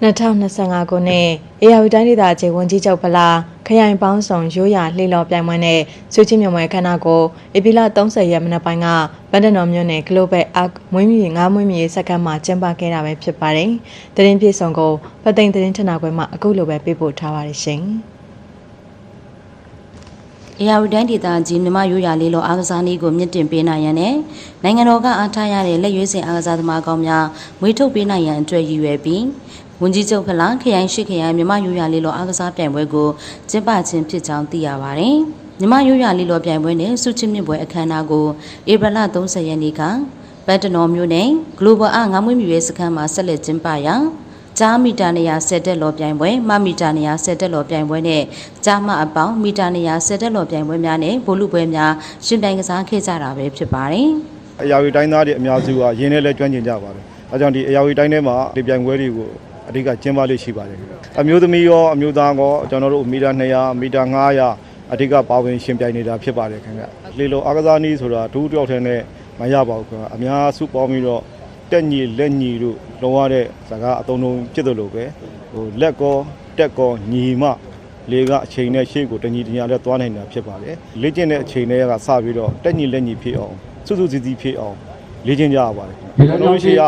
2025ခုနှစ်အေယာဝတီတိုင်းဒေသကြီးဝန်ကြီးချုပ်ဖလားခရိုင်ပေါင်းဆောင်ရိုးရာလှေလော်ပြိုင်ပွဲနဲ့ဆွေးချင်းမြွန်ပွဲခန်းနာကိုဧပြီလ30ရက်မနက်ပိုင်းကဗန္ဒနော်မြို့နယ် Global Arc မွေးမြူငါးမွေးမြူစက္ကန့်မှာကျင်းပခဲ့တာပဲဖြစ်ပါတယ်။တရင်ပြေဆောင်ကိုပသိမ်တရင်ထနာခွဲမှာအခုလိုပဲပေးပို့ထားပါတယ်ရှင်။အရာဝတ္တန်ဒေသကြီးမြမရိုးရာလေးလောအားကစားနည်းကိုမြင့်တင်ပေးနိုင်ရန်နဲ့နိုင်ငံတော်ကအားထားရတဲ့လက်ရွေးစင်အားကစားသမားကောင်းများမွေးထုတ်ပေးနိုင်ရန်အတွက်ရည်ရွယ်ပြီး ဝန်ကြီးချုပ်ဖလားခရိုင်ရှိခရိုင်မြမရိုးရာလေးလောအားကစားပြိုင်ပွဲကိုကျင်းပခြင်းဖြစ်ကြောင်းသိရပါတယ်။မြမရိုးရာလေးလောပြိုင်ပွဲနဲ့စုချင်းမြင့်ပွဲအခမ်းအနားကိုဧပြီလ30ရက်နေ့ကဘတ်တနော်မြို့နယ် Global အားငါးမွေးမြူရေးစခန်းမှာဆက်လက်ကျင်းပရာကြားမီတာ100တက်လော်ပြိုင်ပွဲမမီတာ100တက်လော်ပြိုင်ပွဲနဲ့ကြားမအပေါင်းမီတာ100တက်လော်ပြိုင်ပွဲများနဲ့ဗိုလ်လူပွဲများရှင်ပြိုင်ကစားခဲ့ကြတာပဲဖြစ်ပါတယ်။အရာဝတီတိုင်းသားတွေအများစုကရင်းနဲ့လဲကျွမ်းကျင်ကြပါတယ်။အဲကြောင့်ဒီအရာဝတီတိုင်းထဲမှာဒီပြိုင်ပွဲတွေကို အဓိကကျင်းပလေးရှိပါတယ်။အမျိုးသမီးရောအမျိုးသားရောကျွန်တော်တို့မီတာ200မီတာ900အဓိကပါဝင်ရှင်ပြိုင်နေတာဖြစ်ပါတယ်ခင်ဗျ။လေလိုအားကစားနည်းဆိုတာဒူးတယောက်တည်းနဲ့မရပါဘူးခင်ဗျ။အများစုပေါင်းပြီးတော့တက်ညီလက်ညီတို့လုံးဝတဲ့စကားအတုံးတုံးဖြစ်တယ်လို့ပဲဟိုလက်ကောတက်ကောညီမလေကအချိန်နဲ့ရှေ့ကိုတညီတညာနဲ့သွားနေတာဖြစ်ပါတယ်။လေ့ကျင့်တဲ့အချိန်တွေကစပြီးတော့တက်ညီလက်ညီဖြစ်အောင်စုစုစည်းစည်းဖြစ်အောင် လေ့ကျင့်ကြရပါတယ်။ကျွန်တော်တို့ရှိက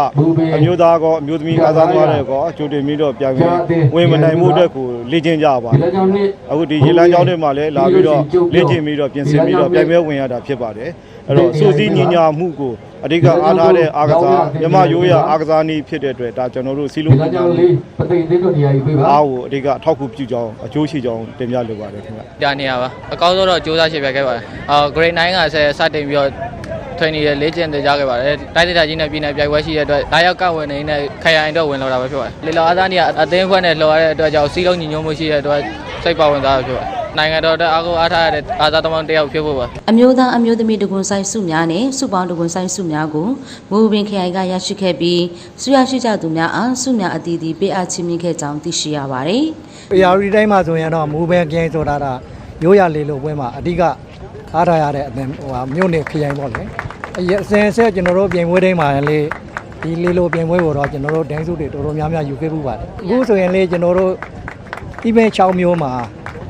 အမျိုးသားကောအမျိုးသမီးအားသားသွားတဲ့ကောအကျိုးတင်ပြီးတော့ပြန်ပြီးဝင်မနိုင်မှုအတွက်ကိုလေ့ကျင့်ကြရပါတဒီယ်လကြောင့်နှစ်။အခုဒီရေလမ်းကြောင်းတွေမှာလည်းလာပြီးတော့လေ့ကျင့်ပြီးတော့ပြင်ဆင်ပြီးတော့ပြန်ပြီးဝင်ရတာဖြစ်ပါတယ်။အဲ့တော့စူးစီးညီညာမှုကိုအဓိကအားထားတဲ့အားကစားမြမရိုးရအားကစားနည်းဖြစ်တဲ့အတွက်ဒါကျွန်တော်တို့စီဒီလုံးလညီညာကြောင့်မှုလေးပသိမ်သေးတို့နေရာယူပေးပါအားကိုအဓိကအထောက်အကူပြုကြောင်းအကျိုးရှိကြောင်းတင်ပြလိုပါတယ်ခင်ဗျ။ပြနေရပါအကောင်းဆုံးတော့စူးစမ်းရှင်းပြခဲ့ပါတယ်အော် grade 9ကဆယ်စတင်ပြီးတော့ training ရဲ့လေ့ကျင့်သင်ကြားခဲ့ပါတယ်တိုင်းဒေသကြီးနဲ့ပြည်နယ်ပြိုင်ပွဲရှိတဲ့အတွက်ဒါရောက်ကဝင်နေတဲ့ခရိုင်တော့ဝင်လာတာပဲဖြစ်ပါတယ်လေလောအားသားနေကအသင်းဖွဲ့နဲ့လှော်ရတဲ့အတွက်ကြောင့်စီးလုံးညီညွတ်မှုရှိတဲ့အတွက်စိတ်ပါဝင်သွားတာဖြစ်ပါတယ်နိုင်ငံတော်အတွက်အားကိုးအားထားရတဲ့အားသားသမားတစ်ယောက်ဖြစ်ဖို့ပါအမျိုးသားအမျိုးသမီးတကွန်ဆိုင်စုများနဲ့စုပေါင်းတကွန်ဆိုင်စုများကိုမူပင်ခရိုင်ကရရှိခဲ့ပြီးစုရရှိကြသူများအားစုများအသီးသီးပေးအပ်ချင်းမြင့်ခဲ့ကြောင်းသိရှိရပါတယ်။အရာရီတိုင်းမှာဆိုရင်တော့မူပဲကျင်းဆိုတာဒါရိုးရလေးလိုပွဲမှာအဓိကအားထားရတဲ့အသင်ဟိုဟာမြို့နယ်ခရိုင်ပေါ့လေ အရင်အစဉ်အဆက်ကျွန်တော်တို့ပြင်ပွဲတိုင်းမှာလေဒီလေးလိုပြင်ပွဲကိုတော့ကျွန်တော်တို့ဒန်းစုတွေတော်တော်များများယူခဲ့မှုပါတယ်အခုဆိုရင်လေကျွန်တော်တို့ဒီပဲ6မျိုးမှာ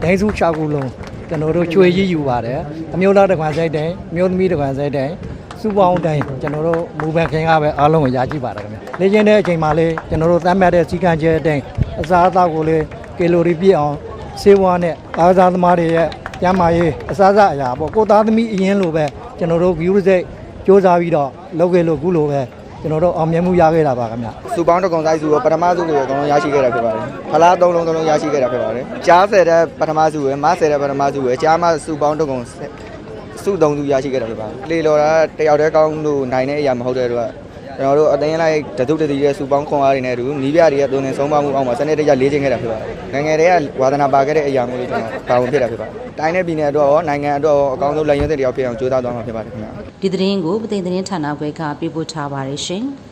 ဒန်းစု6ခုလုံးကျွန်တော်တို့ချွေကြီးယူပါတယ်အမျိုးသားတစ်ခွန်စိတ်တိုင်းအမျိုးသမီးတစ်ခွန်စိတ်တိုင်းစုပေါင်းတိုင်းကျွန်တော်တို့မူပဲခင်ကပဲအားလုံးကိုရကြည့်ပါတယ်ခင်ဗျလေ့ကျင့်တဲ့အချိန်မှာလေကျွန်တော်တို့သတ်မှတ်တဲ့စီကံချက်အတိုင်းအစားအသောက်ကိုလေကီလိုရီပြည့်အောင်ဆေးဝါးနဲ့အားကစားသမားတွေရဲ့ကျန်းမာရေးအစားအစာအရာပေါ့ကိုသားသမီးအရင်လိုပဲကျွန်တော်တို့ view စိတ် စူးစမ်းပြီးတော့လုပ်ခဲ့လို့ခုလိုပဲကျွန်တော်တို့အောင်မြင်မှုရခဲ့တာပါခင်ဗျစုပေါင်းတကုံဆိုင်စုကိုပထမစုကိုအကုန်လုံးရရှိခဲ့တာဖြစ်ပါတယ်။ဖလားသုံးလုံးသုံးလုံးရရှိခဲ့တာဖြစ်ပါတယ်။ကြားဆယ်တဲ့ပထမစုကိုမဆယ်တဲ့ပထမစုကိုကြားမစုပေါင်းတကုံစုသုံးစုရရှိခဲ့တာဖြစ်ပါတယ်။လေလော်တာတယောက်တည်းကောင်းလို့နိုင်တဲ့အရာမဟုတ်တဲ့အတွက် ကျွန်တော်တို့အသိန်းလိုက်တထုတတိရဲ့စုပေါင်းခွန်အားတွေနဲ့အတူနီးပြတွေရဲ့တုံးနေဆုံးမမှုအောင်မှာစနေတကျလေးချင်းခဲ့တာဖြစ်ပါတယ်။နိုင်ငံတွေကဝါသနာပါခဲ့တဲ့အရာမျိုးလေးကျွန်တော်ပါဝင်ဖြစ်တာဖြစ်ပါတယ်။တိုင်းနဲ့ပြည်နယ်အတွက်ရောနိုင်ငံအတွက်ရောအကောင်းဆုံးလက်ရွေးတဲ့တယောက်ဖြစ်အောင်ကြိုးစားသွားမှာဖြစ်ပါတယ်ခင်ဗျာ။ဒီသတင်းကိုပသိမ်သတင်းဌာနခွဲကပေးပို့ထားပါတယ်ရှင်။